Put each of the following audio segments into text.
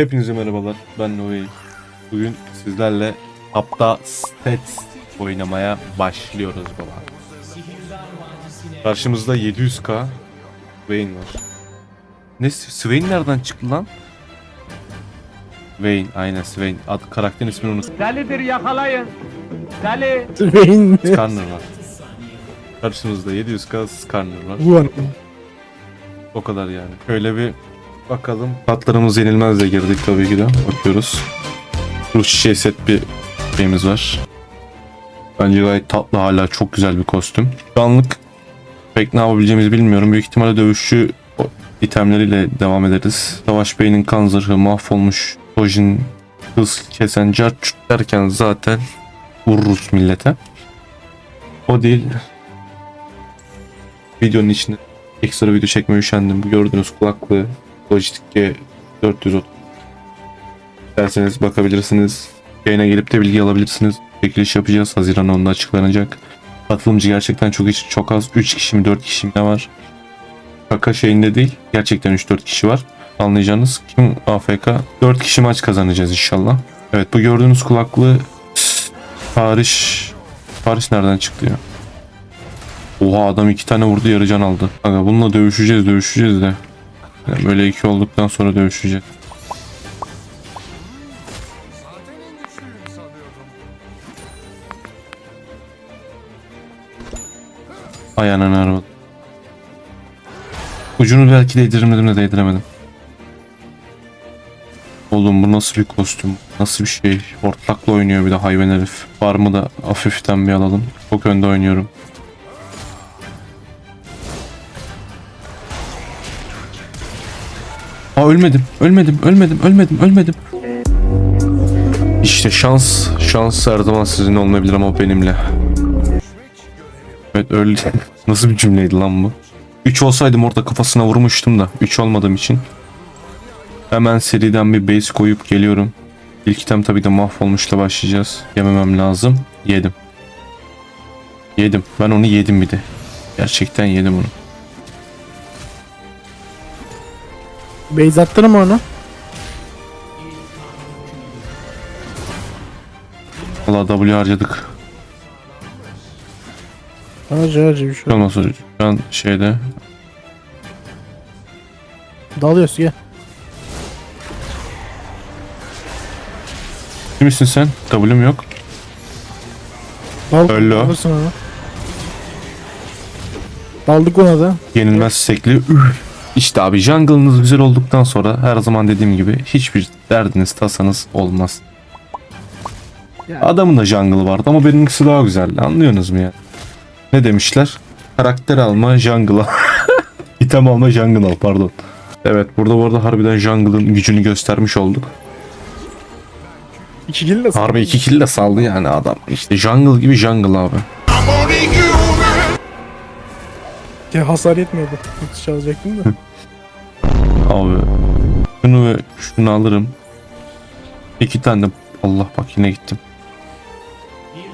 Hepinize merhabalar. Ben Noe. Bugün sizlerle Tapta Stats oynamaya başlıyoruz baba. Karşımızda 700k Vayne var. Ne Swain nereden çıktı lan? Vayne aynen Swain. Ad, karakterin ismini unuttum. Delidir yakalayın. Deli. Beyin. Skarner var. Karşımızda 700k Skarner var. Ulan. O kadar yani. Şöyle bir bakalım. Tatlarımız yenilmez de girdik tabii ki de. Bakıyoruz. Ruh şişe set bir şeyimiz var. Bence gayet tatlı hala çok güzel bir kostüm. Şu anlık pek ne yapabileceğimizi bilmiyorum. Büyük ihtimalle dövüşçü itemleriyle devam ederiz. Savaş Bey'in kan zırhı mahvolmuş. Tojin hız kesen cart derken zaten vururuz millete. O değil. Videonun içine ekstra video çekmeye üşendim. Gördüğünüz kulaklığı G 430. İsterseniz bakabilirsiniz. Yayına gelip de bilgi alabilirsiniz. Çekiliş yapacağız. Haziran 10'da açıklanacak. Katılımcı gerçekten çok çok az. 3 kişi mi 4 kişi mi ne var? Şaka şeyinde değil. Gerçekten 3-4 kişi var. Anlayacağınız kim AFK? 4 kişi maç kazanacağız inşallah. Evet bu gördüğünüz kulaklığı Paris Paris nereden çıktı ya? Oha adam iki tane vurdu yarı can aldı. Aga bununla dövüşeceğiz dövüşeceğiz de. Böyle iki olduktan sonra dövüşeceğiz. Ay ananı araba. Ucunu belki değdiremedim de değdiremedim. Oğlum bu nasıl bir kostüm? Nasıl bir şey? Ortakla oynuyor bir de hayvan herif. Farmı da hafiften bir alalım. Çok önde oynuyorum. Aa ölmedim. Ölmedim. Ölmedim. Ölmedim. Ölmedim. İşte şans. Şans her zaman sizin olmayabilir ama benimle. Evet öyle. Nasıl bir cümleydi lan bu? 3 olsaydım orada kafasına vurmuştum da. 3 olmadığım için. Hemen seriden bir base koyup geliyorum. İlk item tabii de mahvolmuşla başlayacağız. Yememem lazım. Yedim. Yedim. Ben onu yedim bir de. Gerçekten yedim onu. Beyz attın mı onu? Valla W harcadık. Harca harca bir şey. Olmasa şu an şeyde. Dalıyoruz gel. Kimsin sen? W'm yok. Dal. Öyle o. Alırsın onu. Daldık ona da. Yenilmez sekli. Üf. İşte abi jungle'ınız güzel olduktan sonra her zaman dediğim gibi hiçbir derdiniz tasanız olmaz. Adamın da jungle'ı vardı ama benimkisi daha güzeldi. Anlıyorsunuz mu ya? Ne demişler? Karakter alma jungle al. İtem alma jungle al pardon. Evet burada bu arada harbiden jungle'ın gücünü göstermiş olduk. İki kill de Harbi iki kill de saldı yani adam. İşte jungle gibi jungle abi. Ya hasar yetmiyordu. Kutu çalacaktım da. Abi şunu ve şunu alırım. İki tane de Allah bak yine gittim.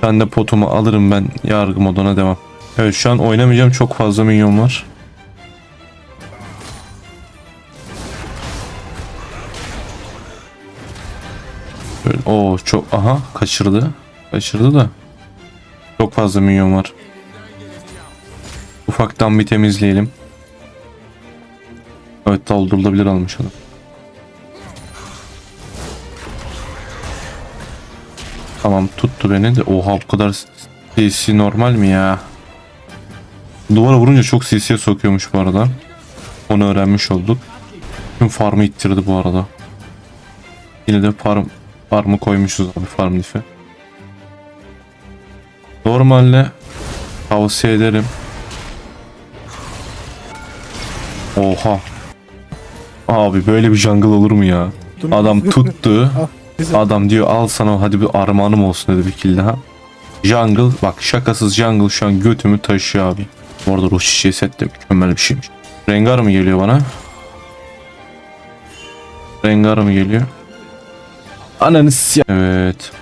Ben de potumu alırım ben yargı moduna devam. Evet şu an oynamayacağım çok fazla minyon var. Böyle, o çok aha kaçırdı. Kaçırdı da. Çok fazla minyon var. Ufaktan bir temizleyelim. Evet doldurulabilir almış adam. Tamam tuttu beni de. Oha bu kadar CC normal mi ya? Duvara vurunca çok CC'ye sokuyormuş bu arada. Onu öğrenmiş olduk. Tüm farmı ittirdi bu arada. Yine de farm farmı koymuşuz abi farm lifi. Normalde tavsiye ederim. Oha. Abi böyle bir jungle olur mu ya? Adam tuttu. Adam diyor al sana hadi bir armağanım olsun dedi bir kill daha. Jungle bak şakasız jungle şu an götümü taşıyor abi. Bu arada ruh şişeyi set de mükemmel bir şeymiş. Rengar mı geliyor bana? Rengar mı geliyor? Ananı Evet.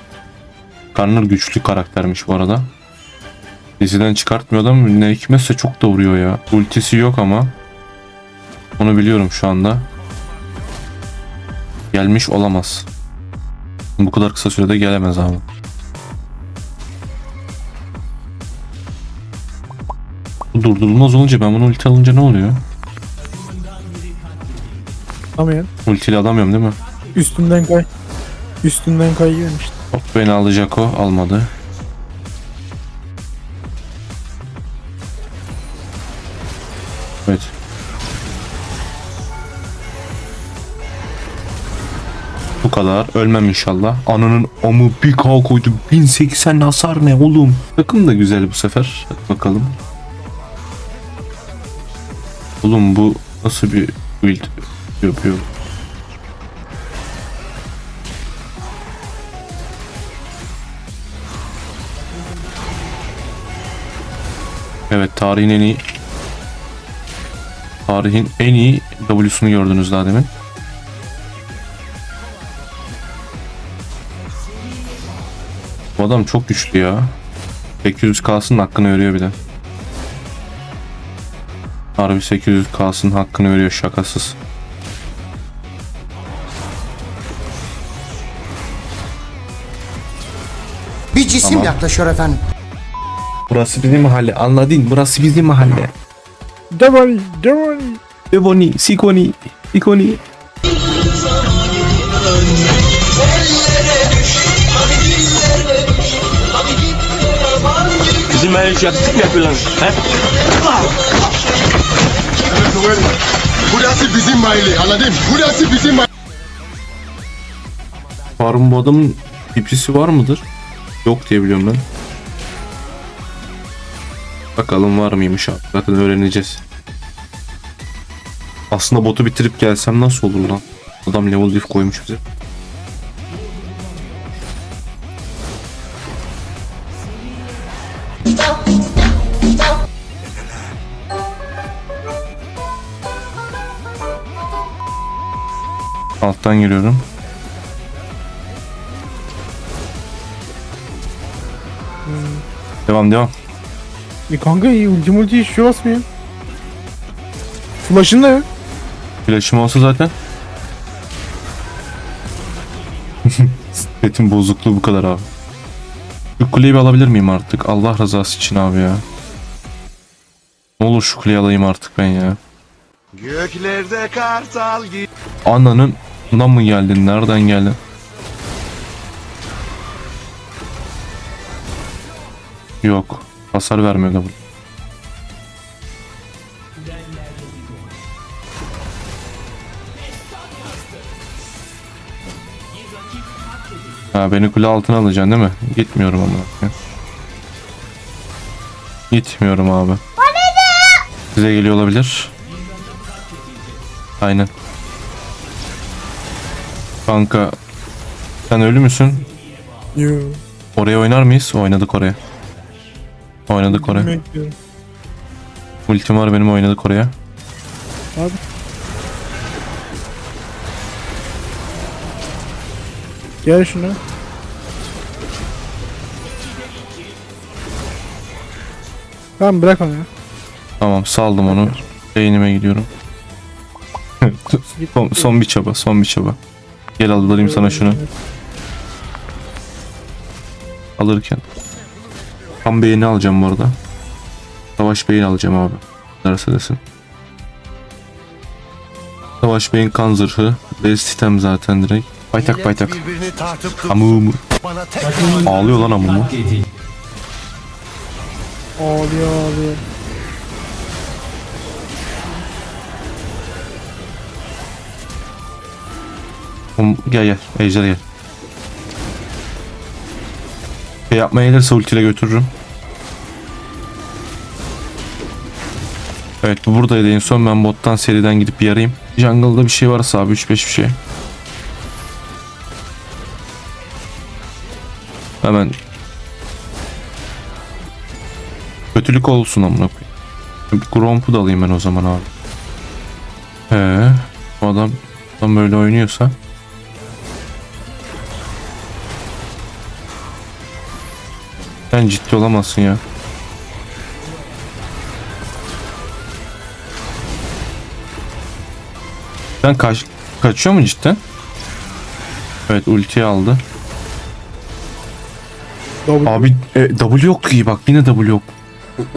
Karnır güçlü karaktermiş bu arada. Diziden çıkartmıyor adam ne hikmetse çok da vuruyor ya. Ultisi yok ama. Onu biliyorum şu anda. Gelmiş olamaz. Bu kadar kısa sürede gelemez abi. Bu durdurulmaz olunca ben bunu ulti alınca ne oluyor? Tamam Ultiyle alamıyorum değil mi? Üstünden kay. Üstünden kayıyorum işte. Hop beni alacak o almadı. Evet. Kadar. Ölmem inşallah. Ananın amı bir K koydu. 1080 hasar ne oğlum? Takım da güzel bu sefer. Hadi bakalım. Oğlum bu nasıl bir build yapıyor? Evet tarihin en iyi Tarihin en iyi W'sunu gördünüz daha demin. Bu adam çok güçlü ya. 800 kalsın hakkını veriyor bir de. Harbi 800 kalsın hakkını veriyor şakasız. Bir cisim Tamam. yaklaşıyor efendim. Burası bizim mahalle anladın burası bizim mahalle. Devani, Devani. Devoni, Sikoni, Sikoni. Bizim el yaktık mı yapıyorlar? He? Burası bizim mahalle anladın? Burası bizim mahalle. Farm bu adamın ipisi var mıdır? Yok diye biliyorum ben. Bakalım var mıymış abi. Zaten öğreneceğiz. Aslında botu bitirip gelsem nasıl olur lan? Adam level diff koymuş bize. Alttan giriyorum. Devam devam. E kanka iyi ulti multi hiç şey basmıyor. Flash'ın da yok. Flash'ım olsa zaten. Setin bozukluğu bu kadar abi. Şu kuleyi bir alabilir miyim artık? Allah rızası için abi ya. Ne olur şu kuleyi alayım artık ben ya. Göklerde kartal gibi. Ananın bundan mı geldin? Nereden geldin? Yok. Hasar vermiyor da bu. Ha beni kule altına alacaksın değil mi? Gitmiyorum ama. Gitmiyorum abi. Size geliyor olabilir. Aynen. Kanka sen ölü müsün? Yo. Oraya oynar mıyız? Oynadık oraya. Oynadık oraya. Bekliyorum. Ultim var benim oynadık oraya. Abi. Gel şuna. Tamam bırak onu ya. Tamam saldım onu. Beynime gidiyorum. son, son bir çaba son bir çaba. Gel alayım sana şunu. Alırken. Tam beyni alacağım bu arada. Savaş beyin alacağım abi. Derse desin. Savaş beyin kan zırhı. Titem zaten direkt. Baytak baytak. Amumu. Ağlıyor lan amumu. Ağlıyor ağlıyor. Oğlum, Gel gel. Ejder gel. Şey yapmaya gelirse ultiyle götürürüm. Evet bu buradaydı en son ben bottan seriden gidip bir yarayayım. Jungle'da bir şey varsa abi 3-5 bir şey. Hemen Kötülük olsun amına koyayım. Gromp'u da alayım ben o zaman abi. Ee, adam, adam böyle oynuyorsa Sen ciddi olamazsın ya. Sen kaç kaçıyor mu cidden? Evet ultiyi aldı. Double. Abi e, W yok ki bak yine W yok.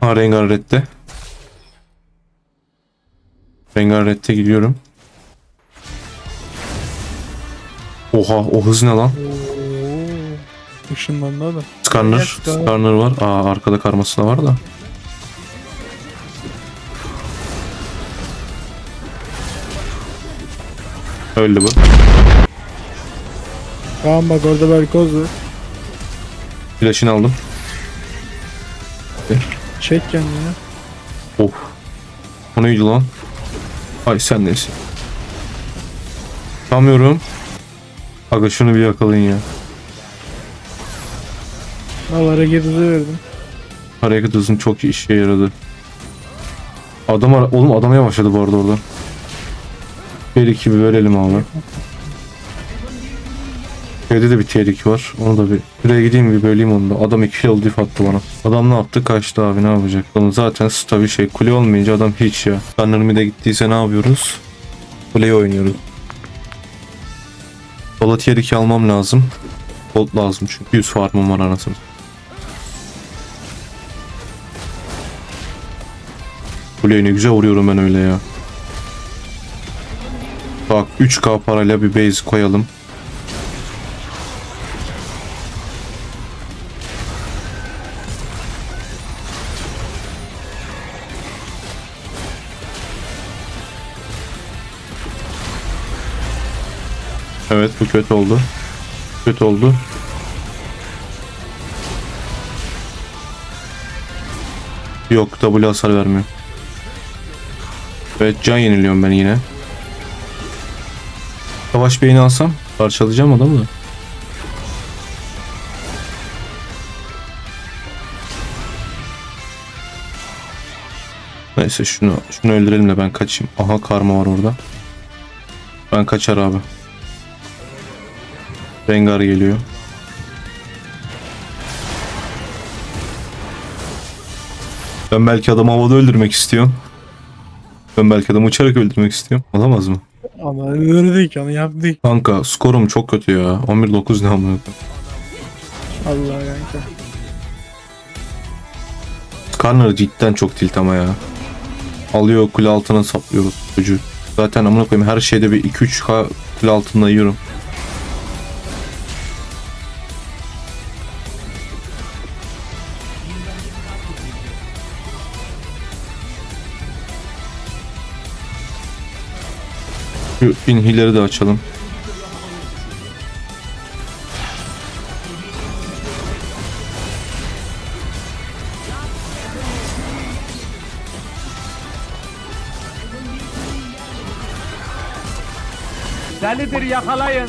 ha Rengar redde. Rengar redde gidiyorum. Oha o hız ne lan? Işınlandı da. Skarner, go. Skarner var. Aa arkada karması da var da. Öldü bu. Tamam bak orada Velkoz var. Flash'ını aldım. Çek kendini. Of. O neydi lan? Ay sen neyse. Tutamıyorum. Aga şunu bir yakalayın ya. Al hareket hızı verdim. Hareket hızın çok işe yaradı. Adam ara- oğlum adam yavaşladı bu arada orada. 2 bir verelim abi. Şeyde de bir 2 var. Onu da bir buraya gideyim bir böleyim onu da. Adam 2 kill diff attı bana. Adam ne yaptı? Kaçtı abi ne yapacak? Adam zaten stabil şey. Kule olmayınca adam hiç ya. Gunner de gittiyse ne yapıyoruz? Kuleyi oynuyoruz. Sola tier 2 almam lazım. Gold lazım çünkü 100 farmım var anasını. Kuleye ne güzel vuruyorum ben öyle ya. Bak 3k parayla bir base koyalım. Evet bu kötü oldu. Kötü oldu. Yok W hasar vermiyor. Evet can yeniliyorum ben yine. Savaş beyni alsam parçalayacağım adamı da. Neyse şunu şunu öldürelim de ben kaçayım. Aha karma var orada. Ben kaçar abi. Rengar geliyor. Ben belki adamı havada öldürmek istiyorum. Ben belki adamı uçarak öldürmek istiyorum. Olamaz mı? Ama öldük onu yaptık. Kanka skorum çok kötü ya. 11-9 ne amına. Allah kanka. Skarner cidden çok tilt ama ya. Alıyor kule altına saplıyoruz çocuğu. Zaten amına koyayım her şeyde bir 2-3k kule altında yiyorum. Şu inhileri de açalım. Delidir yakalayın.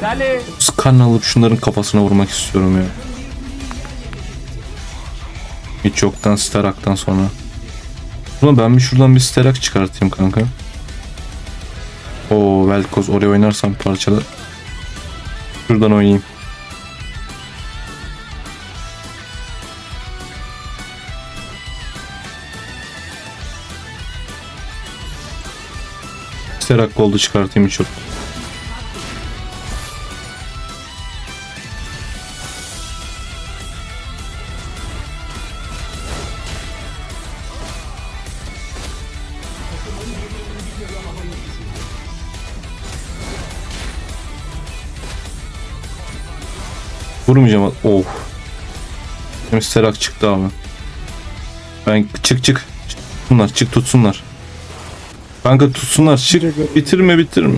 Deli. Skarner alıp şunların kafasına vurmak istiyorum ya. Hiç yoktan Sterak'tan sonra. Ulan ben bir şuradan bir Sterak çıkartayım kanka. Oo Velkoz oraya oynarsam parçalar. Şuradan oynayayım. Sterak goldu çıkartayım hiç Vurmayacağım. Oh. Benim Sterak çıktı abi. Ben çık çık. Bunlar çık tutsunlar. Kanka tutsunlar çık. Bitirme bitirme.